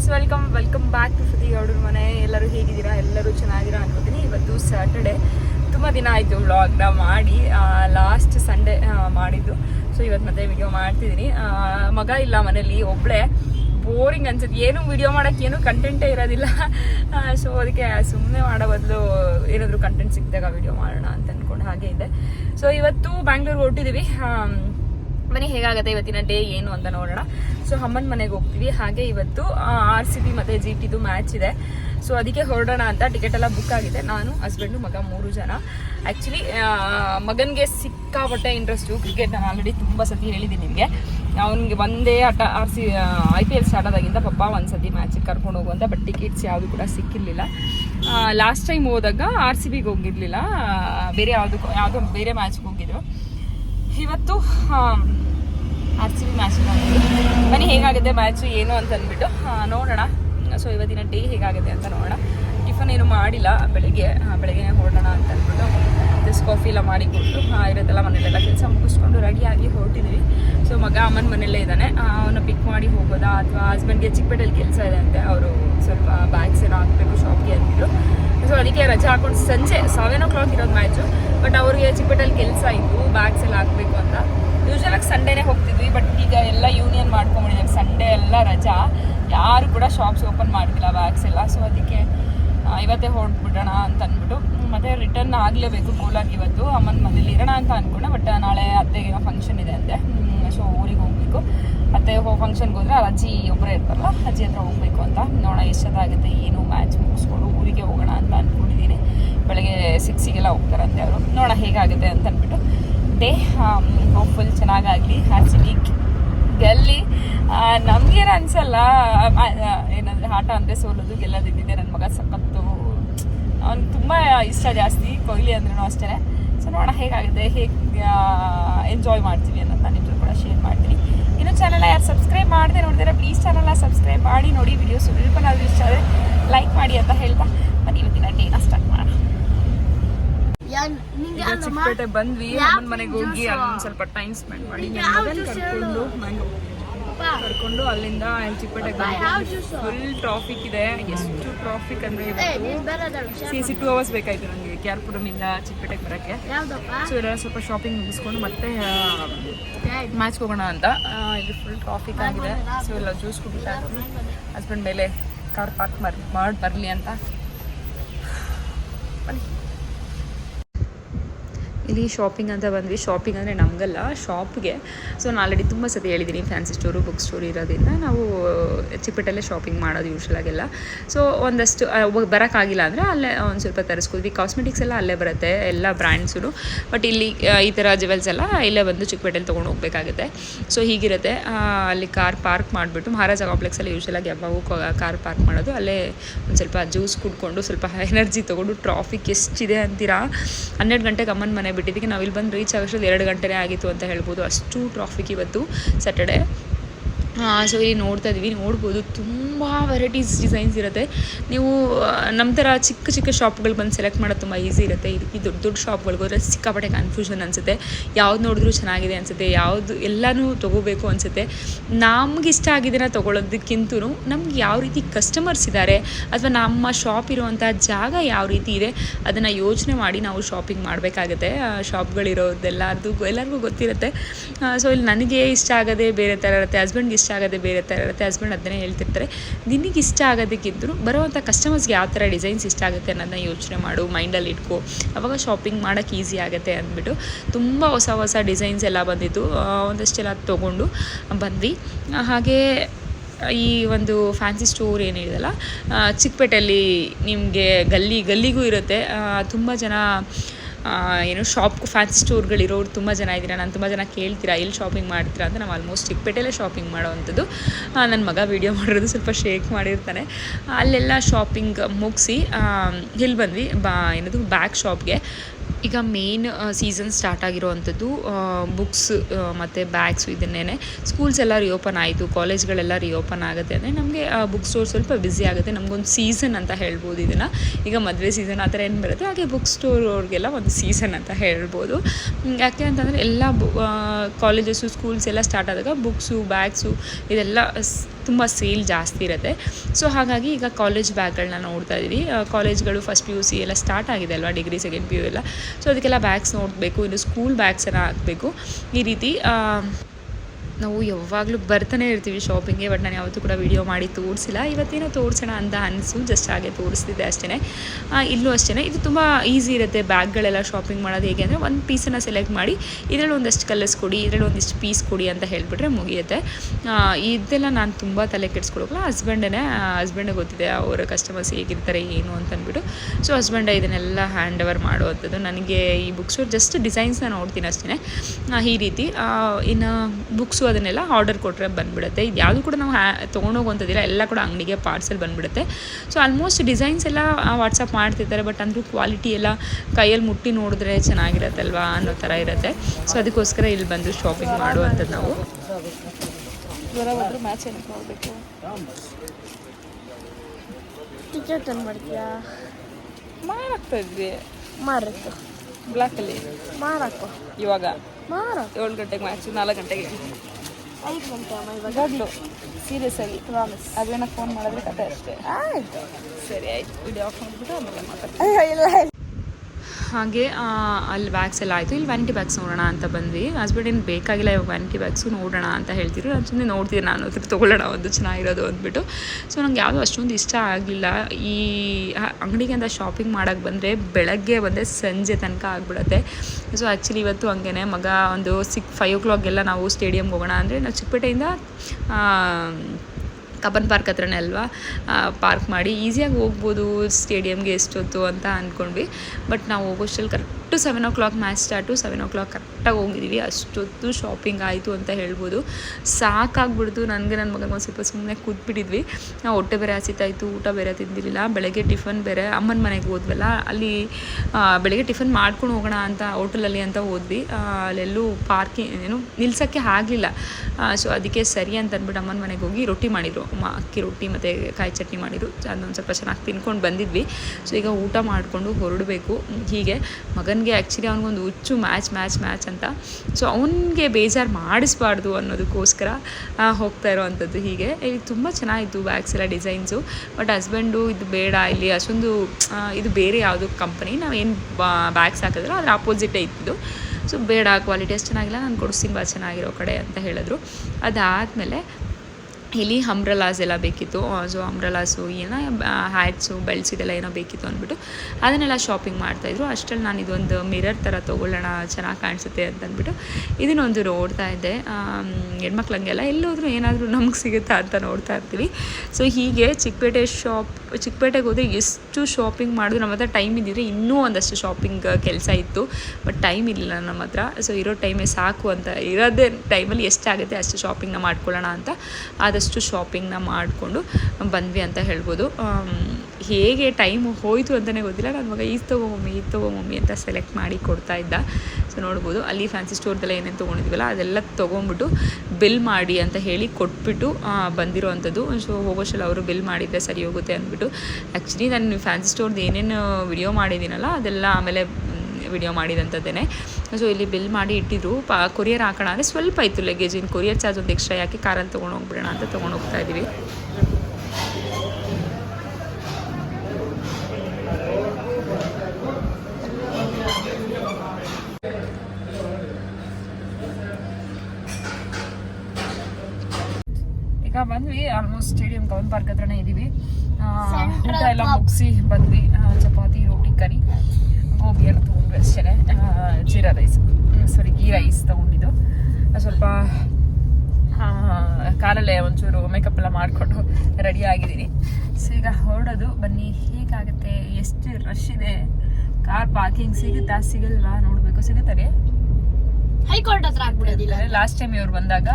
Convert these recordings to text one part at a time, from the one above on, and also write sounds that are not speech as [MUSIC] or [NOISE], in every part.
Guys welcome welcome back to ಸುದ್ದಿ ಅವ್ರ ಮನೆ ಎಲ್ಲರೂ ಹೇಗಿದ್ದೀರಾ? ಎಲ್ಲರೂ ಚೆನ್ನಾಗಿರೋ ಅನ್ಕೋತೀನಿ. ಇವತ್ತು ಸ್ಯಾಟರ್ಡೆ ತುಂಬ ದಿನ ಆಯಿತು ವ್ಲಾಗ್ನ ಮಾಡಿ. ಲಾಸ್ಟ್ ಸಂಡೇ ಮಾಡಿದ್ದು. ಸೊ ಇವತ್ತು ಮತ್ತೆ ವಿಡಿಯೋ ಮಾಡ್ತಿದ್ದೀನಿ. ಮಗ ಇಲ್ಲ ಮನೇಲಿ ಒಬ್ಬಳೇ ಬೋರಿಂಗ್ ಅನ್ಸುತ್ತೆ. ಏನು ವಿಡಿಯೋ ಮಾಡೋಕ್ಕೆ ಏನು ಕಂಟೆಂಟೇ ಇರೋದಿಲ್ಲ. ಸೊ ಅದಕ್ಕೆ ಸುಮ್ಮನೆ ಮಾಡೋ ಬದಲು ಏನಾದರೂ ಕಂಟೆಂಟ್ ಸಿಕ್ಕಿದಾಗ ವಿಡಿಯೋ ಮಾಡೋಣ ಅಂತ ಅಂದ್ಕೊಂಡು ಹಾಗೆ ಇದೆ. ಸೊ ಇವತ್ತು ಬ್ಯಾಂಗ್ಳೂರ್ಗೆ ಹೊರಟಿದ್ದೀವಿ ಬನ್ನಿ ಹೇಗಾಗುತ್ತೆ ಇವತ್ತಿನ ಡೇ ಏನು ಅಂತ ನೋಡೋಣ. ಸೊ ಅಮ್ಮನ ಮನೆಗೆ ಹೋಗ್ತೀವಿ. ಹಾಗೆ ಇವತ್ತು ಆರ್ ಸಿ ಬಿ ಮತ್ತು ಜಿ ಟಿದು ಮ್ಯಾಚ್ ಇದೆ. ಸೊ ಅದಕ್ಕೆ ಹೊರಡೋಣ ಅಂತ ಟಿಕೆಟ್ ಎಲ್ಲ ಬುಕ್ ಆಗಿದೆ. ನಾನು ಹಸ್ಬೆಂಡು ಮಗ ಮೂರು ಜನ. ಆ್ಯಕ್ಚುಲಿ ಮಗನಿಗೆ ಸಿಕ್ಕಾಪಟ್ಟೆ ಇಂಟ್ರೆಸ್ಟು ಕ್ರಿಕೆಟ್ ನಾನು ಆಲ್ರೆಡಿ ತುಂಬ ಸತಿ ಹೇಳಿದ್ದೀನಿ ನಿಮಗೆ. ಅವನಿಗೆ ಒಂದೇ ಆಟ R C I P L start ಆದಾಗಿಂದ ಪಪ್ಪ ಒಂದು ಸತಿ ಮ್ಯಾಚಿಗೆ ಕರ್ಕೊಂಡು ಹೋಗುವಂತ ಬಟ್ ಟಿಕೆಟ್ಸ್ ಯಾವುದು ಕೂಡ ಸಿಕ್ಕಿರಲಿಲ್ಲ. ಲಾಸ್ಟ್ ಟೈಮ್ ಹೋದಾಗ ಆರ್ ಸಿ ಬಿಗೆ ಹೋಗಿರಲಿಲ್ಲ. ಬೇರೆ ಯಾವುದಕ್ಕೂ ಯಾವುದೋ ಬೇರೆ ಮ್ಯಾಚ್ಗೆ ಹೋಗಿದ್ರು. ಇವತ್ತು ಆರ್ ಸಿ ಬಿ ಮ್ಯಾಚ್ ಬನ್ನಿ ಹೇಗಾಗುತ್ತೆ ಮ್ಯಾಚು ಏನು ಅಂತ ಅಂದ್ಬಿಟ್ಟು ನೋಡೋಣ. ಸೊ ಇವತ್ತಿನ ಡೇ ಹೇಗಾಗುತ್ತೆ ಅಂತ ನೋಡೋಣ. ಟಿಫನ್ ಏನು ಮಾಡಿಲ್ಲ. ಬೆಳಿಗ್ಗೆ ಬೆಳಗ್ಗೆ ಹೊರಡೋಣ ಅಂತ ಅಂದ್ಬಿಟ್ಟು ಜಸ್ಟ್ ಕಾಫಿ ಎಲ್ಲ ಮಾಡಿ ಕೊಟ್ಟು ಇರೋದೆಲ್ಲ ಮನೇಲೆಲ್ಲ ಕೆಲಸ ಮುಗಿಸ್ಕೊಂಡು ರೆಡಿಯಾಗಿ ಹೊರಟಿದ್ವಿ. ಸೊ ಮಗ ಅಮ್ಮನ ಮನೆಯಲ್ಲೇ ಇದ್ದಾನೆ. ಅವನ ಪಿಕ್ ಮಾಡಿ ಹೋಗೋದಾ ಅಥವಾ ಹಸ್ಬೆಂಡ್ಗೆ ಚಿಕ್ಕಪೇಟೆಯಲ್ಲಿ ಕೆಲಸ ಇದೆ ಅಂತೆ ಅವರು ಸ್ವಲ್ಪ ಬ್ಯಾಗ್ಸ್ ಏನೋ ಹಾಕಬೇಕು ಶಾಪ್ಗೆ ಅಂತಿದ್ರು. ಸೊ ಅದಕ್ಕೆ ರಜೆ ಹಾಕೊಂಡು ಸಂಜೆ ಸೆವೆನ್ ಓ ಕ್ಲಾಕ್ ಇರೋದು ಮ್ಯಾಚು ಬಟ್ ಅವ್ರಿಗೆ ಚಿಕ್ಕಪೇಟೆಯಲ್ಲಿ ಕೆಲಸ ಇತ್ತು ಬ್ಯಾಗ್ಸ್ ಎಲ್ಲ ಹಾಕಬೇಕು ಅಂತ. ಯೂಶ್ವಲ್ ಆಗಿ ಸಂಡೇನೇ ಹೋಗ್ತಿದ್ವಿ ಬಟ್ ಈಗ ಎಲ್ಲ ಯೂನಿಯನ್ ಮಾಡ್ಕೊಂಬಿಟ್ಟಿದ್ದಾರೆ ಸಂಡೇ ಎಲ್ಲ ರಜಾ. ಯಾರು ಕೂಡ ಶಾಪ್ಸ್ ಓಪನ್ ಮಾಡ್ತಿಲ್ಲ ಬ್ಯಾಗ್ಸ್ ಎಲ್ಲ. ಸೊ ಅದಕ್ಕೆ ಇವತ್ತೇ ಹೊರಟ್ಬಿಡೋಣ ಅಂತ ಅಂದ್ಬಿಟ್ಟು ಮತ್ತೆ ರಿಟರ್ನ್ ಆಗಲೇಬೇಕು ಕೂಲಾಗಿ ಇವತ್ತು. ಅಮ್ಮನ ಮನೇಲಿ ಇರೋಣ ಅಂತ ಅಂದ್ಕೊಂಡೆ ಬಟ್ ನಾಳೆ ಅತ್ತೆಗೆ ಫಂಕ್ಷನ್ ಇದೆ ಅಂತೆ. ಸೊ ಊರಿಗೆ ಹೋಗ್ಬೇಕು. ಅತ್ತೆ ಹೋ ಫಂಕ್ಷನ್ಗೆ ಹೋದ್ರೆ ಅಜ್ಜಿ ಒಬ್ಬರೇ ಇರ್ತಾರಲ್ಲ, ಅಜ್ಜಿ ಹತ್ರ ಹೋಗ್ಬೇಕು ಅಂತ. ನೋಡೋಣ ಎಷ್ಟೊತ್ತಾಗುತ್ತೆ, ಏನು ಮ್ಯಾಚ್ ಮುಗಿಸ್ಕೊಂಡು ಊರಿಗೆ ಹೋಗೋಣ ಅಂತ ಅಂದ್ಕೊಂಡಿದ್ದೀನಿ ಬೆಳಗ್ಗೆ ಸಿಕ್ಸಿಗೆಲ್ಲ ಹೋಗ್ತಾರಂತೆ ಅವರು. ನೋಡೋಣ ಹೇಗಾಗುತ್ತೆ ಅಂತ ಅಂದ್ಬಿಟ್ಟು. ಡೇ ಫುಲ್ ಚೆನ್ನಾಗಾಗಲಿ. ಆ್ಯಕ್ಚುಲಿ ಗೆಲ್ಲಿ. ನಮಗೇನು ಅನ್ಸಲ್ಲ. ಏನಂದರೆ ಆಟ ಅಂದರೆ ಸೋಲೋದು, ಗೆಲ್ಲದಿದ್ದಿದೆ. ನನ್ನ ಮಗ ಸಕತ್ತು ಅವ್ನಿಗೆ ತುಂಬ ಇಷ್ಟ ಜಾಸ್ತಿ. ಕೊಹ್ಲಿ ಅಂದ್ರೂ ಅಷ್ಟೇ ಸೊ ನೋಡೋಣ ಹೇಗಾಗಿದೆ ಹೇಗೆ ಎಂಜಾಯ್ ಮಾಡ್ತೀವಿ ಅನ್ನೋದು ನಾನು ಇಬ್ಬರು ಕೂಡ ಶೇರ್ ಮಾಡ್ತೀನಿ. ಇನ್ನೂ ಚಾನಲ್ ಯಾರು ಸಬ್ಸ್ಕ್ರೈಬ್ ಮಾಡಿದೆ ನೋಡಿದರೆ ಪ್ಲೀಸ್ ಚಾನಲ್ನ ಸಬ್ಸ್ಕ್ರೈಬ್ ಮಾಡಿ. ನೋಡಿ ವಿಡಿಯೋಸ್ ಸ್ವಲ್ಪನಾದ್ರೂ ಇಷ್ಟ ಆದರೆ ಲೈಕ್ ಮಾಡಿ ಅಂತ ಹೇಳ್ತಾ. ಬನ್ನಿ, ಇವತ್ತಿನ ಡೇನ ಸ್ಟಾರ್ಟ್ ಮಾಡೋಣ. ಚಿಕ್ಕಪೇಟೆ ಬಂದ್ವಿ ಅಮ್ಮನ ಮನೆಗೆ ಹೋಗಿ ಅಲ್ಲಿ ಸ್ವಲ್ಪ ಟೈಮ್ ಸ್ಪೆಂಡ್ ಮಾಡಿ. ಕರ್ಕೊಂಡು ಕರ್ಕೊಂಡು ಅಲ್ಲಿಂದ ಚಿಕ್ಕಪೇಟೆಗೆ ಬಂದ್ವಿ. ಫುಲ್ ಟ್ರಾಫಿಕ್ ಇದೆ. ಎಷ್ಟು ಟ್ರಾಫಿಕ್ ಅಂದ್ರೆ ಸಿ ಟೂ ಅವರ್ಸ್ ಬೇಕಾಯ್ತು ನನಗೆ ಕೆ ಆರ್ ಪುರಮಿಂದ ಚಿಕ್ಕಪೇಟೆಗೆ ಬರೋಕ್ಕೆ ಸೊ ಎಲ್ಲ ಸ್ವಲ್ಪ ಶಾಪಿಂಗ್ ಮುಗಿಸ್ಕೊಂಡು ಮತ್ತೆ ಮ್ಯಾಚ್ಗೆ ಹೋಗೋಣ ಅಂತ. ಇಲ್ಲಿ ಫುಲ್ ಟ್ರಾಫಿಕ್ ಆಗಿದೆ. ಸೊ ಎಲ್ಲ ಜ್ಯೂಸ್ ಕುಡಿತಾ ಹಸ್ಬೆಂಡ್ ಮೇಲೆ ಕಾರ್ ಪಾರ್ಕ್ ಮಾಡಿ ಮಾಡಿ ಬರಲಿ ಅಂತ. ಇಲ್ಲಿ ಶಾಪಿಂಗ್ ಅಂತ ಬಂದ್ವಿ. ಶಾಪಿಂಗ್ ಅಂದರೆ ನಮಗಲ್ಲ ಶಾಪ್ಗೆ ಸೊ ನಾನು ಆಲ್ರೆಡಿ ತುಂಬ ಸತಿ ಹೇಳಿದ್ದೀನಿ ಫ್ಯಾನ್ಸಿ ಸ್ಟೋರು ಬುಕ್ ಸ್ಟೋರ್ ಇರೋದ್ರಿಂದ ನಾವು ಚಿಪ್ಪಟ್ಟಲ್ಲೇ ಶಾಪಿಂಗ್ ಮಾಡೋದು ಯೂಶ್ವಲಾಗೆಲ್ಲ ಸೊ ಒಂದಷ್ಟು ಬರೋಕ್ಕಾಗಿಲ್ಲ ಅಂದರೆ ಅಲ್ಲೇ ಒಂದು ಸ್ವಲ್ಪ ತರಿಸ್ಕೊದ್ವಿ ಕಾಸ್ಮೆಟಿಕ್ಸ್ ಎಲ್ಲ ಅಲ್ಲೇ ಬರುತ್ತೆ, ಎಲ್ಲ ಬ್ರ್ಯಾಂಡ್ಸು ಬಟ್ ಇಲ್ಲಿ ಈ ಥರ ಜುವೆಲ್ಸ್ ಎಲ್ಲ ಇಲ್ಲೇ ಬಂದು ಚಿಕ್ಕಪೇಟೆಯಲ್ಲಿ ತೊಗೊಂಡು ಹೋಗಬೇಕಾಗುತ್ತೆ. ಸೊ ಹೀಗಿರುತ್ತೆ. ಅಲ್ಲಿ ಕಾರ್ ಪಾರ್ಕ್ ಮಾಡಿಬಿಟ್ಟು, ಮಹಾರಾಜ ಕಾಂಪ್ಲೆಕ್ಸಲ್ಲಿ ಯೂಶ್ವಲಾಗಿ ಯಾವಾಗೂ ಕಾರ್ ಪಾರ್ಕ್ ಮಾಡೋದು. ಅಲ್ಲೇ ಒಂದು ಸ್ವಲ್ಪ ಜ್ಯೂಸ್ ಕುಡ್ಕೊಂಡು, ಸ್ವಲ್ಪ ಎನರ್ಜಿ ತೊಗೊಂಡು ಟ್ರಾಫಿಕ್ ಎಷ್ಟಿದೆ ಅಂತೀರಾ? ಹನ್ನೆರಡು ಗಂಟೆಗೆ ಅಮ್ಮನ ಮನೆ ಬಿಟ್ಟಿದ್ದಕ್ಕೆ ನಾವು ಇಲ್ಲಿ ಬಂದು ರೀಚ್ ಆಗೋಷ್ಟರಲ್ಲಿ ಎರಡು ಗಂಟೆನೇ ಆಗಿತ್ತು ಅಂತ ಹೇಳ್ಬೋದು. ಅಷ್ಟು ಟ್ರಾಫಿಕ್ ಇವತ್ತು ಸ್ಯಾಟರ್ಡೆ ಸೊ ಇಲ್ಲಿ ನೋಡ್ತಾ ಇದ್ದೀವಿ ನೋಡ್ಬೋದು, ತುಂಬ ವೆರೈಟೀಸ್ ಡಿಸೈನ್ಸ್ ಇರುತ್ತೆ. ನೀವು ನಮ್ಮ ಥರ ಚಿಕ್ಕ ಚಿಕ್ಕ ಶಾಪ್ಗಳು ಬಂದು ಸೆಲೆಕ್ಟ್ ಮಾಡೋದು ತುಂಬ ಈಸಿ ಇರುತ್ತೆ. ಈ ದೊಡ್ಡ ದೊಡ್ಡ ಶಾಪ್ಗಳಿಗೆ ಹೋದ್ರೆ ಸಿಕ್ಕಾಪಟ್ಟೆ ಕನ್ಫ್ಯೂಷನ್ ಅನಿಸುತ್ತೆ. ಯಾವ್ದು ನೋಡಿದ್ರೂ ಚೆನ್ನಾಗಿದೆ ಅನಿಸುತ್ತೆ, ಯಾವುದು ಎಲ್ಲನೂ ತೊಗೋಬೇಕು ಅನಿಸುತ್ತೆ. ನಮ್ಗೆ ಇಷ್ಟ ಆಗಿದ್ದನ್ನ ತೊಗೊಳೋದಕ್ಕಿಂತೂ ನಮ್ಗೆ ಯಾವ ರೀತಿ ಕಸ್ಟಮರ್ಸ್ ಇದ್ದಾರೆ ಅಥವಾ ನಮ್ಮ ಶಾಪ್ ಇರುವಂಥ ಜಾಗ ಯಾವ ರೀತಿ ಇದೆ, ಅದನ್ನು ಯೋಚನೆ ಮಾಡಿ ನಾವು ಶಾಪಿಂಗ್ ಮಾಡಬೇಕಾಗುತ್ತೆ. ಶಾಪ್ಗಳಿರೋದೆಲ್ಲ ಅದು ಎಲ್ಲರಿಗೂ ಗೊತ್ತಿರುತ್ತೆ. ಸೊ ಇಲ್ಲಿ ನನಗೆ ಇಷ್ಟ ಆಗೋದೇ ಬೇರೆ ಥರ ಇರುತ್ತೆ ಹಸ್ಬೆಂಡ್ಗೆ ಇಷ್ಟ ಆಗೋದೇ ಬೇರೆ ಥರ ಇರುತ್ತೆ. ಹಸ್ಬೆಂಡ್ ಅದನ್ನೇ ಹೇಳ್ತಿರ್ತಾರೆ. ನಿನಗೆ ಇಷ್ಟ ಆಗೋದಕ್ಕಿಂತಲೂ ಬರೋವಂಥ ಕಸ್ಟಮರ್ಸ್ಗೆ ಯಾವ ಥರ ಡಿಸೈನ್ಸ್ ಇಷ್ಟ ಆಗುತ್ತೆ ಅನ್ನೋದನ್ನ ಯೋಚನೆ ಮಾಡು ಮೈಂಡಲ್ಲಿ ಇಟ್ಕೊ. ಅವಾಗ ಶಾಪಿಂಗ್ ಮಾಡೋಕ್ಕೆ ಈಸಿ ಆಗುತ್ತೆ ಅಂದ್ಬಿಟ್ಟು ತುಂಬ ಹೊಸ ಹೊಸ ಡಿಸೈನ್ಸ್ ಎಲ್ಲ ಬಂದಿತ್ತು ಒಂದಷ್ಟೆಲ್ಲ ತೊಗೊಂಡು ಬಂದ್ವಿ. ಹಾಗೇ ಈ ಒಂದು ಫ್ಯಾನ್ಸಿ ಸ್ಟೋರ್ ಏನಿದೆಯಲ್ಲ ಚಿಕ್ಕಪೇಟೆಯಲ್ಲಿ ನಿಮಗೆ ಗಲ್ಲಿ, ಗಲ್ಲಿಗೂ ಇರುತ್ತೆ. ತುಂಬ ಜನ ಏನು ಶಾಪ್ ಫ್ಯಾನ್ಸಿ ಸ್ಟೋರ್ಗಳಿರೋರು ತುಂಬ ಜನ ಇದ್ದೀರಾ? ನಾನು ತುಂಬ ಜನ ಕೇಳ್ತೀರಾ? ಎಲ್ಲಿ ಶಾಪಿಂಗ್ ಮಾಡ್ತೀರಾ ಅಂತ? ನಾವು ಆಲ್ಮೋಸ್ಟ್ ಚಿಕ್ಕಪೇಟೆಯಲ್ಲೇ ಶಾಪಿಂಗ್ ಮಾಡೋವಂಥದ್ದು. ನನ್ನ ಮಗ ವೀಡಿಯೋ ಮಾಡಿರೋದು ಸ್ವಲ್ಪ ಶೇಕ್ ಮಾಡಿರ್ತಾನೆ. ಅಲ್ಲೆಲ್ಲ ಶಾಪಿಂಗ್ ಮುಗಿಸಿ ಇಲ್ಲಿ ಬಂದ್ವಿ? ಬಾ, ಏನದು ಬ್ಯಾಗ್ ಶಾಪ್ಗೆ ಈಗ ಮೇನ್ ಸೀಸನ್ ಸ್ಟಾರ್ಟ್ ಆಗಿರೋವಂಥದ್ದು ಬುಕ್ಸ್ ಮತ್ತು ಬ್ಯಾಗ್ಸು ಇದನ್ನೇ ಸ್ಕೂಲ್ಸ್ ಎಲ್ಲ ರಿಓಪನ್ ಆಯಿತು ಕಾಲೇಜ್ಗಳೆಲ್ಲ ರಿಓಪನ್ ಆಗುತ್ತೆ ಅಂದರೆ ನಮಗೆ ಬುಕ್ ಸ್ಟೋರ್ ಸ್ವಲ್ಪ ಬ್ಯುಸಿ ಆಗುತ್ತೆ. ನಮಗೊಂದು ಸೀಸನ್ ಅಂತ ಹೇಳ್ಬೋದು ಇದನ್ನು. ಈಗ ಮದುವೆ ಸೀಸನ್ ಆ ಥರ ಏನು ಬರುತ್ತೆ? ಹಾಗೆ ಬುಕ್ ಸ್ಟೋರ್ ಅವ್ರಿಗೆಲ್ಲ ಒಂದು ಸೀಸನ್ ಅಂತ ಹೇಳ್ಬೋದು. ಯಾಕೆ ಅಂತಂದರೆ ಎಲ್ಲ ಕಾಲೇಜಸ್ಸು ಸ್ಕೂಲ್ಸ್ ಎಲ್ಲ ಸ್ಟಾರ್ಟ್ ಆದಾಗ ಬುಕ್ಸು ಬ್ಯಾಗ್ಸು ಇದೆಲ್ಲ ತುಂಬ ಸೇಲ್ ಜಾಸ್ತಿ ಇರುತ್ತೆ. ಸೊ ಹಾಗಾಗಿ ಈಗ ಕಾಲೇಜ್ ಬ್ಯಾಗ್ಗಳನ್ನ ನೋಡ್ತಾ ಇದ್ದೀವಿ. ಕಾಲೇಜ್ಗಳು ಫಸ್ಟ್ ಪಿ ಯು ಸಿ ಎಲ್ಲ ಸ್ಟಾರ್ಟ್ ಆಗಿದೆ ಅಲ್ವಾ ಡಿಗ್ರಿ ಸೆಕೆಂಡ್ ಪಿ ಯು ಎಲ್ಲ. ಸೊ ಅದಕ್ಕೆಲ್ಲ ಬ್ಯಾಗ್ಸ್ ನೋಡಬೇಕು, ಇನ್ನು ಸ್ಕೂಲ್ ಬ್ಯಾಗ್ಸನ್ನು ಹಾಕಬೇಕು. ಈ ರೀತಿ ನಾವು ಯಾವಾಗಲೂ ಬರ್ತಾನೆ ಇರ್ತೀವಿ ಶಾಪಿಂಗ್ಗೆ ಬಟ್ ನಾನು ಯಾವತ್ತೂ ಕೂಡ ವಿಡಿಯೋ ಮಾಡಿ ತೋರಿಸಿಲ್ಲ. ಇವತ್ತೇನೋ ತೋರಿಸೋಣ ಅಂತ ಅನಿಸು ಜಸ್ಟ್ ಹಾಗೆ ತೋರಿಸ್ತಿದ್ದೆ ಅಷ್ಟೇ ಇಲ್ಲೂ ಅಷ್ಟೇ ಇದು ತುಂಬ ಈಸಿ ಇರುತ್ತೆ ಬ್ಯಾಗ್ಗಳೆಲ್ಲ ಶಾಪಿಂಗ್ ಮಾಡೋದು ಹೇಗೆ ಅಂದರೆ ಒಂದು ಪೀಸನ್ನು ಸೆಲೆಕ್ಟ್ ಮಾಡಿ, ಇದರಲ್ಲಿ ಒಂದಷ್ಟು ಕಲರ್ಸ್ ಕೊಡಿ, ಇದರಲ್ಲಿ ಒಂದಿಷ್ಟು ಪೀಸ್ ಕೊಡಿ ಅಂತ ಹೇಳಿಬಿಟ್ರೆ ಮುಗಿಯುತ್ತೆ. ಇದೆಲ್ಲ ನಾನು ತುಂಬ ತಲೆ ಕೆಡಿಸ್ಕೊಳಲ್ಲ ಹಸ್ಬೆಂಡೇ ಹಸ್ಬೆಂಡಿಗೆ ಗೊತ್ತಿದೆ ಅವರ ಕಸ್ಟಮರ್ಸ್ ಹೇಗಿರ್ತಾರೆ, ಏನು ಅಂತ ಅಂದ್ಬಿಟ್ಟು. ಸೊ ಹಸ್ಬೆಂಡ ಇದನ್ನೆಲ್ಲ ಹ್ಯಾಂಡ್ ಓವರ್ ಮಾಡುವಂಥದ್ದು. ನನಗೆ ಈ ಬುಕ್ಸು ಜಸ್ಟ್ ಡಿಸೈನ್ಸ್ನ ನೋಡ್ತೀನಿ ಅಷ್ಟೇ ಈ ರೀತಿ. ಇನ್ನು ಬುಕ್ಸು ಅದನ್ನೆಲ್ಲ ಆರ್ಡರ್ ಕೊಟ್ಟರೆ ಬಂದುಬಿಡುತ್ತೆ. ಇದು ಯಾವುದು ಕೂಡ ನಾವು ಹ್ಯಾ ತೊಗೊಂಡೋಗುವಂಥದ್ದಿಲ್ಲ. ಎಲ್ಲ ಕೂಡ ಅಂಗಡಿಗೆ ಪಾರ್ಸೆಲ್ ಬಂದುಬಿಡುತ್ತೆ. ಸೊ ಆಲ್ಮೋಸ್ಟ್ ಡಿಸೈನ್ಸ್ ಎಲ್ಲ ವಾಟ್ಸಪ್ ಮಾಡ್ತಿರ್ತಾರೆ ಬಟ್ ಅಂದರೂ ಕ್ವಾಲಿಟಿ ಎಲ್ಲ ಕೈಯಲ್ಲಿ ಮುಟ್ಟಿ ನೋಡಿದ್ರೆ ಚೆನ್ನಾಗಿರತ್ತಲ್ವಾ ಅನ್ನೋ ಥರ ಇರುತ್ತೆ. ಸೊ ಅದಕ್ಕೋಸ್ಕರ ಇಲ್ಲಿ ಬಂದು ಶಾಪಿಂಗ್ ಮಾಡುವಂಥದ್ದು ನಾವು. ಮ್ಯಾಚ್ ನೋಡಬೇಕು? ಟಿಕೆಟ್ ಏನು ಮಾಡ್ತೀಯಾ? ಇದ್ವಿ. ಮಾರಕ್ಕೆ ಬ್ಲ್ಯಾಕಲ್ಲಿ ಮಾರಕ್ಕೋ. ಇವಾಗ ಮಾರ ಏಳು ಗಂಟೆಗೆ ಮ್ಯಾಚ್ ನಾಲ್ಕು ಗಂಟೆಗೆ. ಐದು ಗಂಟೆ ಅಮ್ಮ ಇವಾಗ ಇವಾಗಲೂ ಸೀರಿಯಸ್ ಆಗಿ ಪ್ರಾಮಿಸ್ ಅದೇನೋ ಫೋನ್ ಮಾಡಿದ್ರೆ ಕತೆ ಅಷ್ಟೇ. ಆಯ್ತು. ಸರಿ ಆಯ್ತು. ವಿಡಿಯೋ ಆಫ್ ಮಾಡಿಬಿಟ್ಟು ಆಮೇಲೆ ಮಾತಾಡ್ತೀನಿ. ಇಲ್ಲ. ಹಾಗೆ ಅಲ್ಲಿ ಬ್ಯಾಗ್ಸ್ ಎಲ್ಲ ಆಯಿತು. ಇಲ್ಲಿ ವ್ಯಾನಿಟಿ ಬ್ಯಾಗ್ಸ್ ನೋಡೋಣ ಅಂತ ಬಂದ್ವಿ. ಹಸ್ಬೆಂಡ್ ಏನು ಬೇಕಾಗಿಲ್ಲ, ಇವಾಗ ವ್ಯಾನಿಟಿ ಬ್ಯಾಗ್ಸು ನೋಡೋಣ ಅಂತ ಹೇಳ್ತಿದ್ರು. ನಾನು ಸುಮ್ಮನೆ ನೋಡ್ತೀನಿ ನಾನು? ಅದ್ರ ತೊಗೊಳ್ಳೋಣ, ಒಂದು ಚೆನ್ನಾಗಿರೋದು ಅಂದ್ಬಿಟ್ಟು. ಸೊ ನಂಗೆ ಯಾವುದು ಅಷ್ಟೊಂದು ಇಷ್ಟ ಆಗಲಿಲ್ಲ ಈ ಅಂಗಡಿಗೆ ಅಂತ ಶಾಪಿಂಗ್ ಮಾಡೋಕ್ಕೆ ಬಂದರೆ ಬೆಳಗ್ಗೆ ಬಂದರೆ ಸಂಜೆ ತನಕ ಆಗಿಬಿಡುತ್ತೆ. ಸೊ ಆ್ಯಕ್ಚುಲಿ ಇವತ್ತು ಹಂಗೆ ಮಗ ಒಂದು ಸಿಕ್ ಫೈವ್ ಓ ಕ್ಲಾಕ್ಗೆಲ್ಲ ನಾವು ಸ್ಟೇಡಿಯಮ್ಗೆ ಹೋಗೋಣ ಅಂದರೆ ನಾವು ಚಿಕ್ಕಪೇಟೆಯಿಂದ ಕಬ್ಬನ್ ಪಾರ್ಕ್ ಹತ್ರನೇ ಅಲ್ವಾ? ಪಾರ್ಕ್ ಮಾಡಿ ಈಸಿಯಾಗಿ ಹೋಗ್ಬೋದು ಸ್ಟೇಡಿಯಮ್ಗೆ ಎಷ್ಟೊತ್ತು ಅಂತ ಅಂದ್ಕೊಂಡ್ವಿ ಬಟ್ ನಾವು ಹೋಗೋಷ್ಟರಲ್ಲಿ correct seven o'clock match start seven o'clock ಕರೆಕ್ಟಾಗಿ ಹೋಗಿದ್ದೀವಿ ಅಷ್ಟೊತ್ತು ಶಾಪಿಂಗ್ ಆಯಿತು ಅಂತ ಹೇಳ್ಬೋದು. ಸಾಕಾಗ್ಬಿಡ್ತು. ನನಗೆ ನನ್ನ ಮಗನಿಗೆ ಒಂದು ಸ್ವಲ್ಪ ಸುಮ್ಮನೆ ಕೂತ್ಬಿಟ್ಟಿದ್ವಿ. ನಾವು ಹೊಟ್ಟೆ ಬೇರೆ ಹಸಿತಾಯಿತು ಊಟ ಬೇರೆ ತಿಂದಿರಲಿಲ್ಲ. ಬೆಳಗ್ಗೆ ಟಿಫನ್ ಬೇರೆ, ಅಮ್ಮನ ಮನೆಗೆ ಹೋದ್ವಲ್ಲ, ಅಲ್ಲಿ ಬೆಳಗ್ಗೆ ಟಿಫನ್ ಮಾಡ್ಕೊಂಡು ಹೋಗೋಣ ಅಂತ ಹೋಟೆಲಲ್ಲಿ ಅಂತ ಹೋದ್ವಿ. ಅಲ್ಲೆಲ್ಲೂ ಪಾರ್ಕಿಂಗ್ ಏನು ನಿಲ್ಸೋಕ್ಕೆ ಆಗಲಿಲ್ಲ. ಸೊ ಅದಕ್ಕೆ ಸರಿ ಅಂತ ಅಂದ್ಬಿಟ್ಟು ಅಮ್ಮನ ಮನೆಗೆ ಹೋಗಿ ರೊಟ್ಟಿ ಮಾಡಿದರು. ಅಮ್ಮ ಅಕ್ಕಿ ರೊಟ್ಟಿ ಮತ್ತು ಕಾಯಿ ಚಟ್ನಿ ಮಾಡಿದರು. ಅದೊಂದು ಸ್ವಲ್ಪ ಚೆನ್ನಾಗಿ ತಿನ್ಕೊಂಡು ಬಂದಿದ್ವಿ. ಸೊ ಈಗ ಊಟ ಮಾಡಿಕೊಂಡು ಹೊರಡಬೇಕು. ಹೀಗೆ ಮಗನಿಗೆ ಆ್ಯಕ್ಚುಲಿ ಅವ್ನಿಗೊಂದು ಹುಚ್ಚು ಮ್ಯಾಚ್ ಮ್ಯಾಚ್ ಮ್ಯಾಚ್ ಅಂತ. ಸೊ ಅವನಿಗೆ ಬೇಜಾರು ಮಾಡಿಸ್ಬಾರ್ದು ಅನ್ನೋದಕ್ಕೋಸ್ಕರ ಹೋಗ್ತಾ ಇರೋವಂಥದ್ದು ಹೀಗೆ. ಇಲ್ಲಿ ತುಂಬ ಚೆನ್ನಾಗಿತ್ತು ಬ್ಯಾಗ್ಸ್ ಎಲ್ಲ ಡಿಸೈನ್ಸು ಬಟ್ ಹಸ್ಬೆಂಡು ಇದು ಬೇಡ ಇಲ್ಲಿ ಅಷ್ಟೊಂದು ಇದು ಬೇರೆ ಯಾವುದೋ ಕಂಪನಿ ಏನು ಬ್ಯಾಗ್ಸ್ ಹಾಕಿದ್ರು ಅದ್ರ ಆಪೋಸಿಟೇ ಇತ್ತು ಸೊ ಬೇಡ ಕ್ವಾಲಿಟಿ ಅಷ್ಟು ಚೆನ್ನಾಗಿಲ್ಲ, ನಾನು ಕೊಡಿಸ್ತೀನಿ ಭಾಳ ಚೆನ್ನಾಗಿರೋ ಕಡೆ ಅಂತ ಹೇಳಿದ್ರು. ಅದಾದಮೇಲೆ ಇಲ್ಲಿ ಅಂಬ್ರಲಾಸ್ ಎಲ್ಲ ಬೇಕಿತ್ತು. ಸೊ ಅಂಬ್ರಲಾಸು ಏನೋ ಹ್ಯಾಟ್ಸು ಬೆಲ್ಟ್ಸ್ ಇದೆಲ್ಲ ಏನೋ ಬೇಕಿತ್ತು ಅಂದ್ಬಿಟ್ಟು ಅದನ್ನೆಲ್ಲ ಶಾಪಿಂಗ್ ಮಾಡ್ತಾಯಿದ್ರು ಅಷ್ಟರಲ್ಲಿ ನಾನು ಇದೊಂದು ಮಿರರ್ ಥರ ತೊಗೊಳ್ಳೋಣ, ಚೆನ್ನಾಗಿ ಕಾಣಿಸುತ್ತೆ ಅಂತ ಅಂದ್ಬಿಟ್ಟು ಇದನ್ನೊಂದು ನೋಡ್ತಾ ಇದ್ದೆ. ಹೆಣ್ಮಕ್ಳಂಗೆಲ್ಲ ಎಲ್ಲೋದ್ರೂ ಏನಾದರೂ ನಮ್ಗೆ ಸಿಗುತ್ತಾ ಅಂತ ನೋಡ್ತಾ ಇರ್ತೀವಿ. ಸೊ ಹೀಗೆ ಚಿಕ್ಕಪೇಟೆ ಶಾಪ್ ಚಿಕ್ಕಪೇಟೆಗೆ ಹೋದರೆ ಎಷ್ಟು ಶಾಪಿಂಗ್ ಮಾಡಿದ್ರು ನಮ್ಮ ಹತ್ರ ಟೈಮ್ ಇದ್ದಿದ್ರೆ ಇನ್ನೂ ಒಂದಷ್ಟು ಶಾಪಿಂಗ್ ಕೆಲಸ ಇತ್ತು. ಬಟ್ ಟೈಮ್ ಇರಲಿಲ್ಲ ನಮ್ಮ ಹತ್ರ. ಸೊ ಇರೋ ಟೈಮೇ ಸಾಕು ಅಂತ, ಇರೋದೇ ಟೈಮಲ್ಲಿ ಎಷ್ಟಾಗುತ್ತೆ ಅಷ್ಟು ಶಾಪಿಂಗ್ನ ಮಾಡ್ಕೊಳ್ಳೋಣ ಅಂತ. ಆದಷ್ಟು ಶಾಪಿಂಗ್ನ ಮಾಡಿಕೊಂಡು ಬಂದ್ವಿ ಅಂತ ಹೇಳ್ಬೋದು. ಹೇಗೆ ಟೈಮ್ ಹೋಯಿತು ಅಂತಲೇ ಗೊತ್ತಿಲ್ಲ. ನಾನು ಮಗ ಇದು ತಗೋ ಮಮ್ಮಿ ಈ ತಗೋ ಮಮ್ಮಿ ಅಂತ ಸೆಲೆಕ್ಟ್ ಮಾಡಿ ಕೊಡ್ತಾ ಇದ್ದ. ಸೊ ನೋಡ್ಬೋದು, ಅಲ್ಲಿ ಫ್ಯಾನ್ಸಿ ಸ್ಟೋರ್ದೆಲ್ಲ ಏನೇನು ತೊಗೊಂಡಿದ್ವಲ್ಲ, ಅದೆಲ್ಲ ತೊಗೊಂಬಿಟ್ಟು ಬಿಲ್ ಮಾಡಿ ಅಂತ ಹೇಳಿ ಕೊಟ್ಬಿಟ್ಟು ಬಂದಿರೋ ಅಂಥದ್ದು ಸೊ ಹೋಗೋಷ್ಟರಲ್ಲಿ ಅವರು ಬಿಲ್ ಮಾಡಿದರೆ ಸರಿ ಹೋಗುತ್ತೆ ಅಂದ್ಬಿಟ್ಟು. ಆ್ಯಕ್ಚುಲಿ ನಾನು ಫ್ಯಾನ್ಸಿ ಸ್ಟೋರ್ದು ಏನೇನು ವಿಡಿಯೋ ಮಾಡಿದ್ದೀನಲ್ಲ, ಅದೆಲ್ಲ ಆಮೇಲೆ ವಿಡಿಯೋ ಮಾಡಿದಂಥದ್ದೇನೆ. ಸೊ ಇಲ್ಲಿ ಬಿಲ್ ಮಾಡಿ ಇಟ್ಟಿದ್ರು. ಪಾ ಕೊರಿಯರ್ ಹಾಕೋಣ ಅಂದರೆ ಸ್ವಲ್ಪ ಇತ್ತು ಲಗೇಜ್ ಇನ್ನು ಕೊರಿಯರ್ ಚಾರ್ಜ್ ಒಂದು ಎಕ್ಸ್ಟ್ರಾ ಯಾಕೆ ಕಾರಲ್ಲಿ ತೊಗೊಂಡು ಹೋಗ್ಬಿಡೋಣ ಅಂತ ತೊಗೊಂಡು ಹೋಗ್ತಾ ಇದ್ದೀವಿ. ಈಗ ಬಂದ್ವಿ ಆಲ್ಮೋಸ್ಟ್ ಸ್ಟೇಡಿಯಂ ಕವನ್ ಪಾರ್ಕ್ ಹತ್ರನೇ ಇದ್ದೀವಿ ಊಟ ಎಲ್ಲ ಮುಗಿಸಿ ಬಂದ್ವಿ. ಚಪಾತಿ ರೋಟಿ ಕರಿ. ಗೋಬಿ ಎಲ್ಲ ತೊಗೊಂಡ್ವಿ ಅಷ್ಟೇ jeera rice sorry ghee rice ತೊಗೊಂಡಿದ್ದು ಸ್ವಲ್ಪ ಕಾಲಲ್ಲೇ ಒಂಚೂರು ಮೇಕಪ್ ಎಲ್ಲ ಮಾಡಿಕೊಂಡು ರೆಡಿ ಆಗಿದ್ದೀನಿ. ಸೊ ಈಗ ಹೊರಡೋದು ಬನ್ನಿ ಹೇಗಾಗುತ್ತೆ? ಎಷ್ಟು ರಶ್ ಇದೆ? ಕಾರ್ ಪಾರ್ಕಿಂಗ್ ಸಿಗುತ್ತಾ? ಸಿಗಲ್ವಾ? ನೋಡಬೇಕು. ಸಿಗುತ್ತಾರೆ ಹೈಕೋರ್ಟ್ ಹತ್ರ ಆಗ್ಬಿಡೋದಿಲ್ಲ. ಲಾಸ್ಟ್ ಟೈಮ್ ಇವ್ರು ಬಂದಾಗ.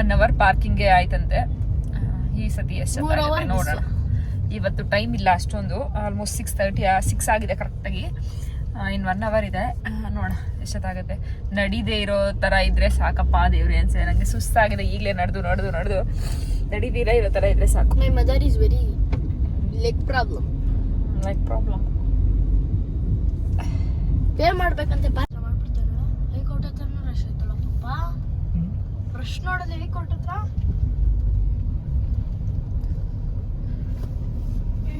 ಒನ್ ಅವರ್ ಪಾರ್ಕಿಂಗ್ಗೆ ಆಯ್ತಂತೆ. ಈ ಸತಿ ಎಷ್ಟು ನೋಡೋಣ. ಇವತ್ತು ಟೈಮ್ ಇಲ್ಲ ಅಷ್ಟೊಂದು. ಆಲ್ಮೋಸ್ಟ್ ಸಿಕ್ಸ್ ತರ್ಟಿ ಸಿಕ್ಸ್ ಆಗಿದೆ ಕರೆಕ್ಟಾಗಿ ಇನ್ ಒನ್ ಅವರ್ ಇದೆ. ನೋಡ ಎಷ್ಟೊತ್ತಾಗುತ್ತೆ. ನಡಿದೇ ಇರೋ ಥರ ಇದ್ರೆ ಸಾಕಪ್ಪ ದೇವ್ರಿ ಅನ್ಸೆ ನನಗೆ ಸುಸ್ತಾಗಿದೆ. ಈಗಲೇ ನಡೆದು ನಡೆದು ನಡೆದು. ನಡೀದಿರ ಇರೋ ಥರ ಇದ್ರೆ ಸಾಕು. My mother is very leg problem leg problem pay ಮಾಡ್ಬೇಕಂತೆ. ಮಾಡ್ಬಿಡ್ತಾರೆ ಹೈಕೋರ್ಟ್ ಹತ್ರ ರಶ್ ಐತಲ್ಲ ಪಪ್ಪ. ರಶ್ ನೋಡೋದು ಹತ್ರ?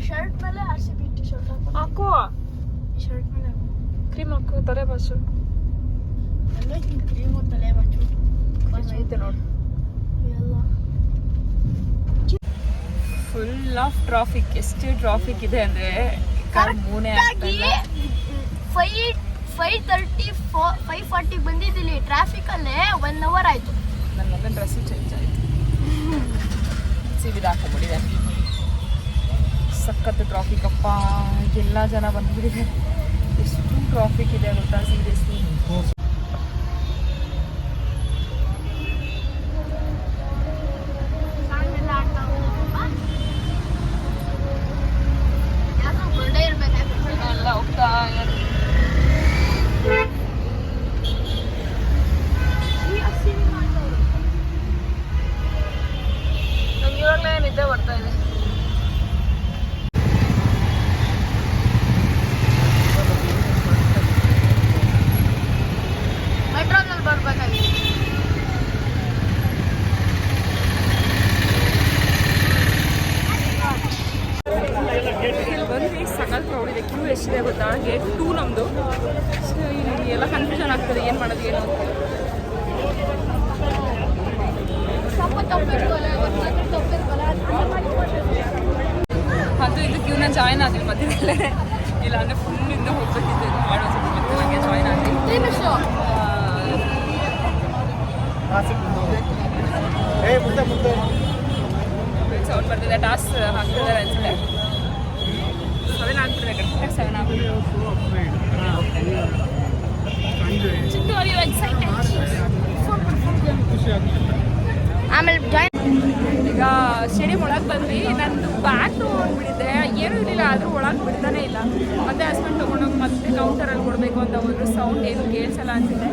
ಶರ್ಟ್ ಮೇಲೆ R C B T shirt ಹಾಕೋ. ಶರ್ಟ್ ಮೇಲೆ. ಕ್ರೀಮ್ ಹಾಕೋ ತಲೆ ಬಾಸು ಎಲ್ಲ ಕ್ರೀಮು ತಲೆ ಬಾಚು ಐತೆ ನೋಡಿ. ಎಲ್ಲ. ಫುಲ್ ಆಫ್ ಟ್ರಾಫಿಕ್ ಎಷ್ಟು ಟ್ರಾಫಿಕ್ ಇದೆ ಅಂದ್ರೆ ಕಾರ್ ಮೂನೇ ಆಗ್ತಾ ಇಲ್ಲ. ಫೈ ಫೈವ್ ತರ್ಟಿ ಫೈವ್ ಫಾರ್ಟಿ ಫಾರ್ಟಿಗೆ ಟ್ರಾಫಿಕ್ ಟ್ರಾಫಿಕಲ್ಲೇ ಒನ್ ಅವರ್ ಆಯ್ತು. ನನ್ನ ಮಗನ ಡ್ರೆಸ್ ಚೇಂಜ್ ಆಯಿತು. ಸಿಬಿದ [LAUGHS] ಹಾಕೊಂಡ್ಬಿಟ್ಟಿದೆ ಸಖತ್ ಟ್ರಾಫಿಕ್ ಅಪ್ಪ ಎಲ್ಲ ಜನ ಬಂದ್ಬಿಟ್ಟಿದ್ದಾರೆ. ಎಷ್ಟು ಟ್ರಾಫಿಕ್ ಇದೆ ಗೊತ್ತಾ ಸೀರಿಯಸ್ಲಿ ಟೂ ನಮ್ಮದು ಎಲ್ಲ ಕನ್ಫ್ಯೂಷನ್ ಆಗ್ತದೆ ಏನು ಮಾಡೋದು ಏನು ಅದು ಇದು ಕ್ಯೂನ ಜಾಯ್ನ್ ಆದ್ರೆ ಮಧ್ಯದಲ್ಲೇ. ಇಲ್ಲ ಅಂದರೆ ಫುಲ್ ಇಂದ ಹೋಗ್ಬೇಕಿತ್ತು ಇದು ಮಾಡೋ ಸ್ವಲ್ಪ ಮತ್ತೆ ನನಗೆ ಜಾಯ್ನ್ ನಿಮಿಷ ಸೌಂಡ್ ಬರ್ತಿದೆ ಟಾಸ್ ಹಾಕ್ತಿದ್ದಾರೆ ಅನ್ಸುತ್ತೆ ಸೆವೆನ್ ಆಗ್ಬಿಟ್ಟಿದೆ ಕರೆಕ್ಟಾಗಿ ಸೆವೆನ್ ಆಗ್ಬಿಟ್ಟಿದೆ ಚಿಟ್ಟು ಆರ್ ಯು ಎಕ್ಸೈಟೆಡ್ ಆಮೇಲೆ ಜಾಯಿನ್ ಈಗ ಸ್ಟೇಡಿಯಂ ಒಳಗೆ ಬಂದ್ವಿ ನಂದು ಬ್ಯಾಗ್ ತೊಗೊಂಡ್ಬಿಟ್ಟಿದ್ದೆ ಏನೂ ಇರಲಿಲ್ಲ ಆದರೂ ಒಳಗೆ ಬಿಡ್ತಾನೆ ಇಲ್ಲ ಮತ್ತೆ ಹಸ್ಬೆಂಡ್ ತೊಗೊಂಡೋಗಿ ಮತ್ತೆ ಕೌಂಟರಲ್ಲಿ ಕೊಡಬೇಕು ಅಂತ ಹೋದ್ರು ಸೌಂಡ್ ಏನು ಕೇಳಿಸಲ್ಲ ಅನ್ಸುತ್ತೆ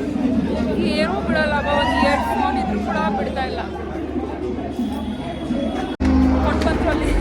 ಏನೂ ಬಿಡಲ್ಲ ಒಂದು ಇಯರ್ ಫೋನ್ ಇದ್ರೂ ಕೂಡ ಬಿಡ್ತಾ ಇಲ್ಲ ಕೊಟ್ಟು ಅಲ್ಲಿ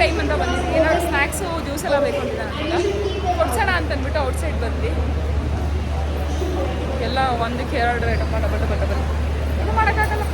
ಟೈಮ್ ಅಂತ ಬಂದಿದ್ವಿ ಏನಾದ್ರು ಸ್ನ್ಯಾಕ್ಸು ಜ್ಯೂಸ್ ಎಲ್ಲ ಬೇಕು ಅಂತ. ಕೊಡ್ಸೋಣ ಅಂತ ಅಂದ್ಬಿಟ್ಟು ಔಟ್ಸೈಡ್ ಬಂದ್ವಿ. ಎಲ್ಲ ಒಂದಕ್ಕೆ ಎರಡು ರೇಟ್ ಡಬಲ್ ಡಬಲ್ ಡಬಲ್ ಏನು ಮಾಡೋಕ್ಕಾಗಲ್ಲ.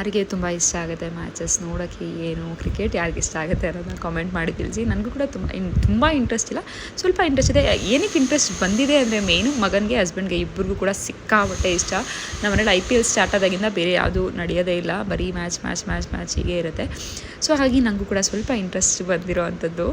ಯಾರಿಗೆ ತುಂಬ ಇಷ್ಟ ಆಗುತ್ತೆ ಮ್ಯಾಚಸ್ ನೋಡೋಕ್ಕೆ ಏನು ಕ್ರಿಕೆಟ್ ಯಾರಿಗೆ ಇಷ್ಟ ಆಗುತ್ತೆ ಅನ್ನೋದನ್ನ ಕಾಮೆಂಟ್ ಮಾಡಿ ತಿಳಿಸಿ. ನನಗೂ ಕೂಡ ತುಂಬ ಇನ್, ತುಂಬ ಇಂಟ್ರೆಸ್ಟ್ ಇಲ್ಲ. ಸ್ವಲ್ಪ ಇಂಟ್ರೆಸ್ಟ್ ಇದೆ. ಏನಕ್ಕೆ ಇಂಟ್ರೆಸ್ಟ್ ಬಂದಿದೆ ಅಂದರೆ ಮೇಯ್ನು ಮಗನಿಗೆ ಹಸ್ಬೆಂಡ್ಗೆ ಇಬ್ಬರಿಗೂ ಕೂಡ ಸಿಕ್ಕಾಬಟ್ಟೆ ಇಷ್ಟ. ನಮ್ಮ ಮನೇಲಿ ಐ ಪಿ ಎಲ್ ಸ್ಟಾರ್ಟ್ ಆದಾಗಿಂದ ಬೇರೆ ಯಾವುದು ನಡೆಯೋದೇ ಇಲ್ಲ. ಬರೀ ಮ್ಯಾಚ್ ಮ್ಯಾಚ್ ಮ್ಯಾಚ್ ಮ್ಯಾಚ್ ಹೀಗೆ ಇರುತ್ತೆ. ಸೊ ಹಾಗಾಗಿ ನನಗೂ ಕೂಡ ಸ್ವಲ್ಪ ಇಂಟ್ರೆಸ್ಟ್ ಬಂದಿರೋ ಅಂಥದ್ದು.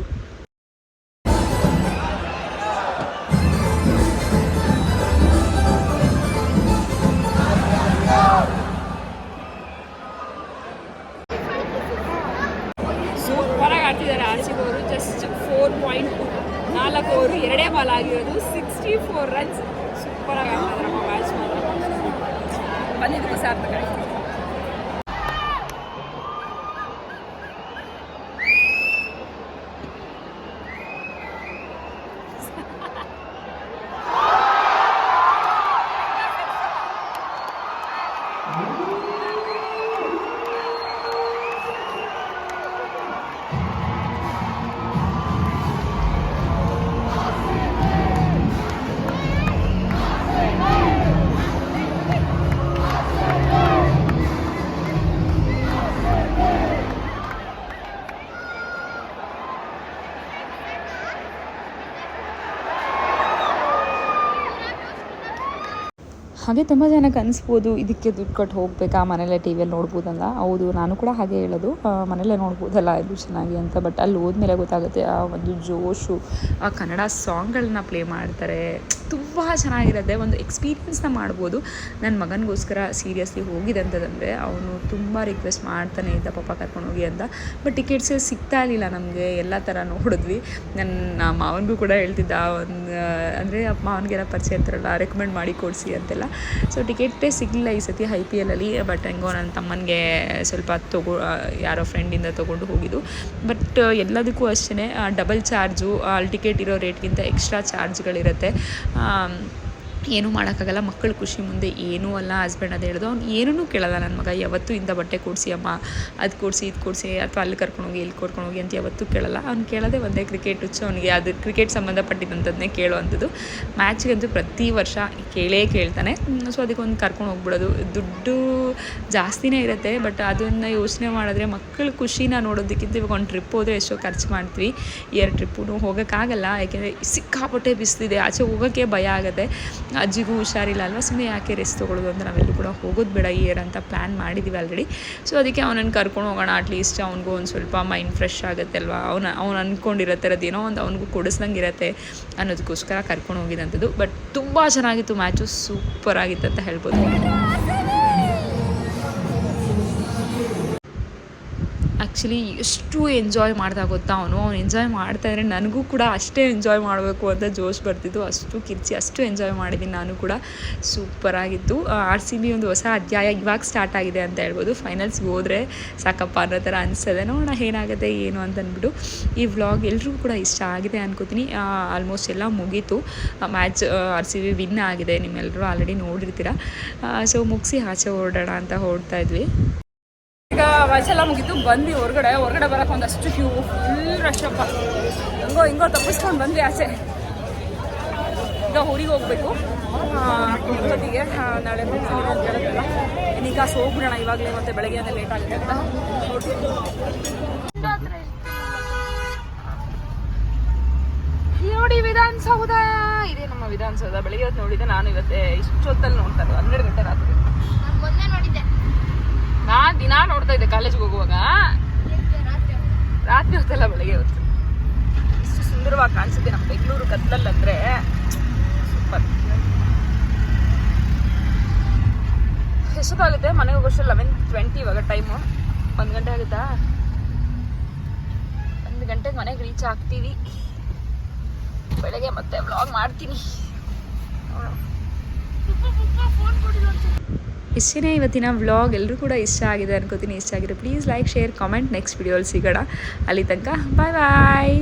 ಹಾಗೆ ತುಂಬ ಜನಕ್ಕೆ ಅನಿಸ್ಬೋದು, ಇದಕ್ಕೆ ದುಡ್ಡು ಕೊಟ್ಟು ಹೋಗಬೇಕಾ ಮನೇಲೇ ಟಿ ವಿಯಲ್ಲಿ ನೋಡ್ಬೋದಲ್ಲ? ಹೌದು, ನಾನು ಕೂಡ ಹಾಗೆ ಹೇಳೋದು. ಮನೇಲೇ ನೋಡ್ಬೋದಲ್ಲ, ಇದು ಚೆನ್ನಾಗಿ ಅಂತ. ಬಟ್ ಅಲ್ಲಿ ಹೋದ್ಮೇಲೆ ಗೊತ್ತಾಗುತ್ತೆ, ಆ, ಒಂದು ಜೋಶು, ಆ ಕನ್ನಡ ಸಾಂಗ್ಗಳನ್ನ ಪ್ಲೇ ಮಾಡ್ತಾರೆ. ತುಂಬ ಚೆನ್ನಾಗಿರುತ್ತೆ. ಒಂದು ಎಕ್ಸ್ಪೀರಿಯೆನ್ಸ್ನ ಮಾಡ್ಬೋದು. ನನ್ನ ಮಗನಿಗೋಸ್ಕರ ಸೀರಿಯಸ್ಲಿ ಹೋಗಿದೆ ಅಂತಂದರೆ ಅವನು ತುಂಬ ರಿಕ್ವೆಸ್ಟ್ ಮಾಡ್ತಾನೆ ಇದ್ದ ಪಾಪ ಕರ್ಕೊಂಡು ಹೋಗಿ ಅಂತ. ಬಟ್ ಟಿಕೆಟ್ಸ್ ಸಿಗ್ತಾ ಇರಲಿಲ್ಲ ನಮಗೆ. ಎಲ್ಲ ಥರ ನೋಡಿದ್ವಿ. ನನ್ನ ಮಾವನಿಗೂ ಕೂಡ ಹೇಳ್ತಿದ್ದ. ಒಂದು ಅಂದರೆ ಮಾವನಿಗೆಲ್ಲ ಪರಿಚಯ ಇರ್ತಾರಲ್ಲ ರೆಕಮೆಂಡ್ ಮಾಡಿ ಕೊಡಿಸಿ ಅಂತೆಲ್ಲ. ಸೊ ಟಿಕೆಟೇ ಸಿಗಲಿಲ್ಲ ಈ ಸತಿ ಐ ಪಿ ಎಲ್ಲಲ್ಲಿ ಬಟ್ ಹೆಂಗೋ ನನ್ನ ತಮ್ಮನಿಗೆ ಸ್ವಲ್ಪ ತಗೋ ಯಾರೋ ಫ್ರೆಂಡಿಂದ ತೊಗೊಂಡು ಹೋಗಿದ್ದು. ಬಟ್ ಎಲ್ಲದಕ್ಕೂ ಅಷ್ಟೇ ಡಬಲ್ ಚಾರ್ಜು ಅಲ್ಲಿ ಟಿಕೆಟ್ ಇರೋ ರೇಟ್ಗಿಂತ ಎಕ್ಸ್ಟ್ರಾ ಚಾರ್ಜ್ಗಳಿರುತ್ತೆ Um, ಏನೂ ಮಾಡೋಕ್ಕಾಗಲ್ಲ, ಮಕ್ಕಳ ಖುಷಿ ಮುಂದೆ ಏನೂ ಅಲ್ಲ ಹಸ್ಬೆಂಡ್ ಅದು ಹೇಳಿದ್ರು ಅವ್ನು ಏನೂ ಕೇಳಲ್ಲ ನನ್ನ ಮಗ, ಯಾವತ್ತೂ ಇಂದ ಬಟ್ಟೆ ಕೊಡಿಸಿ ಅಮ್ಮ, ಅದು ಕೊಡಿಸಿ, ಇದು ಕೊಡಿಸಿ, ಅಥವಾ ಅಲ್ಲಿ ಕರ್ಕೊಂಡೋಗಿ, ಇಲ್ಲಿ ಕರ್ಕೊಂಡೋಗಿ ಅಂತ ಯಾವತ್ತೂ ಕೇಳಲ್ಲ. ಅವ್ನು ಕೇಳೋದೇ ಒಂದೇ ಕ್ರಿಕೆಟ್ ಹುಚ್ಚು, ಅವನಿಗೆ ಅದು ಕ್ರಿಕೆಟ್ ಸಂಬಂಧಪಟ್ಟಿದ್ದಂಥದ್ದನ್ನೇ ಕೇಳುವಂಥದ್ದು. ಮ್ಯಾಚ್ಗಂತೂ ಪ್ರತಿ ವರ್ಷ ಕೇಳೇ ಕೇಳ್ತಾನೆ. ಸೊ ಅದಕ್ಕೆ ಒಂದು ಕರ್ಕೊಂಡು ಹೋಗ್ಬಿಡೋದು. ದುಡ್ಡು ಜಾಸ್ತಿನೇ ಇರುತ್ತೆ ಬಟ್ ಅದನ್ನು ಯೋಚನೆ ಮಾಡಿದ್ರೆ ಮಕ್ಕಳ ಖುಷಿನ ನೋಡೋದಕ್ಕಿಂತ ಇವಾಗ ಒಂದು ಟ್ರಿಪ್ ಹೋದರೆ ಎಷ್ಟೋ ಖರ್ಚು ಮಾಡ್ತೀವಿ. ಎರಡು ಟ್ರಿಪ್ಪು ಹೋಗೋಕ್ಕಾಗಲ್ಲ, ಯಾಕೆಂದರೆ ಸಿಕ್ಕಾಪಟ್ಟೆ ಬಿಸಿಲಿದೆ. ಆಚೆ ಹೋಗೋಕ್ಕೆ ಭಯ ಆಗುತ್ತೆ. ಅಜ್ಜಿಗೂ ಹುಷಾರಿಲ್ಲ ಅಲ್ವಾ? ಸುಮ್ಮನೆ ಯಾಕೆ ರೆಸ್ಟ್ ತೊಗೊಳ್ಳೋದು ಅಂತ ನಾವೆಲ್ಲೂ ಕೂಡ ಹೋಗೋದು ಬೇಡ ಇಯರ್ ಅಂತ ಪ್ಲ್ಯಾನ್ ಮಾಡಿದ್ದೀವಿ ಆಲ್ರೆಡಿ ಸೊ ಅದಕ್ಕೆ ಅವನನ್ನು ಕರ್ಕೊಂಡು ಹೋಗೋಣ ಅಟ್ಲೀಸ್ಟ್ ಅವ್ನಿಗೂ ಒಂದು ಸ್ವಲ್ಪ ಮೈಂಡ್ ಫ್ರೆಶ್ ಆಗುತ್ತೆ ಅಲ್ವಾ? ಅವ್ನು ಅವ್ನು ಅಂದ್ಕೊಂಡಿರತ್ತೆ ಏನೋ ಒಂದು ಅವ್ನಿಗೂ ಕೊಡಿಸ್ದಂಗೆ ಇರುತ್ತೆ ಅನ್ನೋದಕ್ಕೋಸ್ಕರ ಕರ್ಕೊಂಡು ಹೋಗಿದಂಥದ್ದು. ಬಟ್ ತುಂಬ ಚೆನ್ನಾಗಿತ್ತು ಮ್ಯಾಚು ಸೂಪರ್ ಆಗಿತ್ತು ಅಂತ ಹೇಳ್ಬೋದು. ಆ್ಯಕ್ಚುಲಿ ಎಷ್ಟು ಎಂಜಾಯ್ ಮಾಡ್ದ ಗೊತ್ತಾ ಅವನು? ಅವ್ನು ಎಂಜಾಯ್ ಮಾಡ್ತಾ ಇದ್ರೆ ನನಗೂ ಕೂಡ ಅಷ್ಟೇ ಎಂಜಾಯ್ ಮಾಡಬೇಕು ಅಂತ ಜೋಶ್ ಬರ್ತಿತ್ತು ಅಷ್ಟು ಕಿರ್ಚಿ, ಅಷ್ಟು ಎಂಜಾಯ್ ಮಾಡಿದ್ದೀನಿ ನಾನು ಕೂಡ. ಸೂಪರಾಗಿತ್ತು ಆರ್ ಸಿ ಬಿ ಒಂದು ಹೊಸ ಅಧ್ಯಾಯ ಇವಾಗ ಸ್ಟಾರ್ಟ್ ಆಗಿದೆ ಅಂತ ಹೇಳ್ಬೋದು. ಫೈನಲ್ಸ್ಗೆ ಹೋದರೆ ಸಾಕಪ್ಪ ಅನ್ನೋ ಥರ ಅನಿಸ್ತದೆ ನೋಡೋಣ ಏನಾಗುತ್ತೆ, ಏನು ಅಂತ ಅಂದ್ಬಿಟ್ಟು. ಈ ವ್ಲಾಗ್ ಎಲ್ರಿಗೂ ಕೂಡ ಇಷ್ಟ ಆಗಿದೆ ಅನ್ಕೋತೀನಿ. ಆಲ್ಮೋಸ್ಟ್ ಎಲ್ಲ ಮುಗೀತು. Match R C B win ಆಗಿದೆ. ನಿಮ್ಮೆಲ್ಲರೂ ಆಲ್ರೆಡಿ ನೋಡಿರ್ತೀರ. ಸೊ ಮುಗಿಸಿ ಆಚೆ ಹೊರಡೋಣ ಅಂತ ಹೊರಡ್ತಾ ಇದ್ವಿ. ಮುಗಿತು ಎಲ್ಲ ಮುಗೀತು. ಬಂದ್ವಿ ಹೊರಗಡೆ. ಹೊರಗಡೆ ಬರೋಕೆ ಒಂದಷ್ಟು ಕ್ಯೂ ಫುಲ್ ರಶಪ್ಪ ಅಪ್ಪ. ಹಿಂಗೋ ಹಿಂಗೋ ತಪ್ಪಿಸ್ಕೊಂಡು ಬಂದ್ವಿ ಆಚೆ. ಈಗ ಊರಿಗೆ ಹೋಗ್ಬೇಕು. ಜೊತೆಗೆ ನಾಳೆ ಕೇಳುತ್ತಲ್ಲ ಇನ್ನೀಗ ಹೋಗ್ಬಿಡೋಣ ಇವಾಗಲೇ ಮತ್ತೆ ಬೆಳಗ್ಗೆ ಅಂದರೆ ಲೇಟ್ ಆಗುತ್ತೆ ಅಂತ ನೋಡಿ ವಿಧಾನಸೌಧ. ಇದೆ ನಮ್ಮ ವಿಧಾನಸೌಧ. ಬೆಳಗ್ಗೆ ಹೊತ್ತು ನೋಡಿದ್ದೆ ನಾನು ಇವತ್ತೆ. ಇಷ್ಟೊತ್ತಲ್ಲಿ ನೋಡ್ತಾ ಇರೋದು ಹನ್ನೆರಡು ಗಂಟೆ ರಾತ್ರಿ. ನಾನು ಮೊನ್ನೆ ನೋಡಿದ್ದೆ. ನಾನ್ ದಿನಾ ನೋಡ್ತಾ ಇದ್ದೆ. ರಾತ್ರಿ ಹೊತ್ತಲ್ಲ ಬೆಳಗ್ಗೆ ಹೊತ್ತು. ಇಷ್ಟು ಸುಂದರವಾಗಿ ಕಾಣಿಸುತ್ತೆ ನಮ್ಮ ಬೆಂಗಳೂರು ಕತ್ತಲಲ್ಲಂದ್ರೆ ಸೂಪರ್. ಎಷ್ಟೊತ್ತಾಗುತ್ತೆ ಮನೆಗೆ ಹೋಗೋಷ್ಟು ಲೆವೆನ್ ಟ್ವೆಂಟಿ ಇವಾಗ ಟೈಮು ಒಂದು ಗಂಟೆ ಆಗುತ್ತಾ? ಒಂದು ಗಂಟೆಗೆ ಮನೆಗೆ ರೀಚ್ ಆಗ್ತೀವಿ. ಬೆಳಗ್ಗೆ ಮತ್ತೆ ವ್ಲಾಗ್ ಮಾಡ್ತೀನಿ. ಇಷ್ಟೇ ಇವತ್ತಿನ ವ್ಲಾಗ್ ಎಲ್ಲರೂ ಕೂಡ ಇಷ್ಟ ಆಗಿದೆ ಅನ್ಕೋತೀನಿ, ಇಷ್ಟ ಆಗಿದೆ please like share comment next ವಿಡಿಯೋಲಿ ಸಿಗೋಣ. ಅಲ್ಲಿ ತನಕ ಬಾಯ್ ಬಾಯ್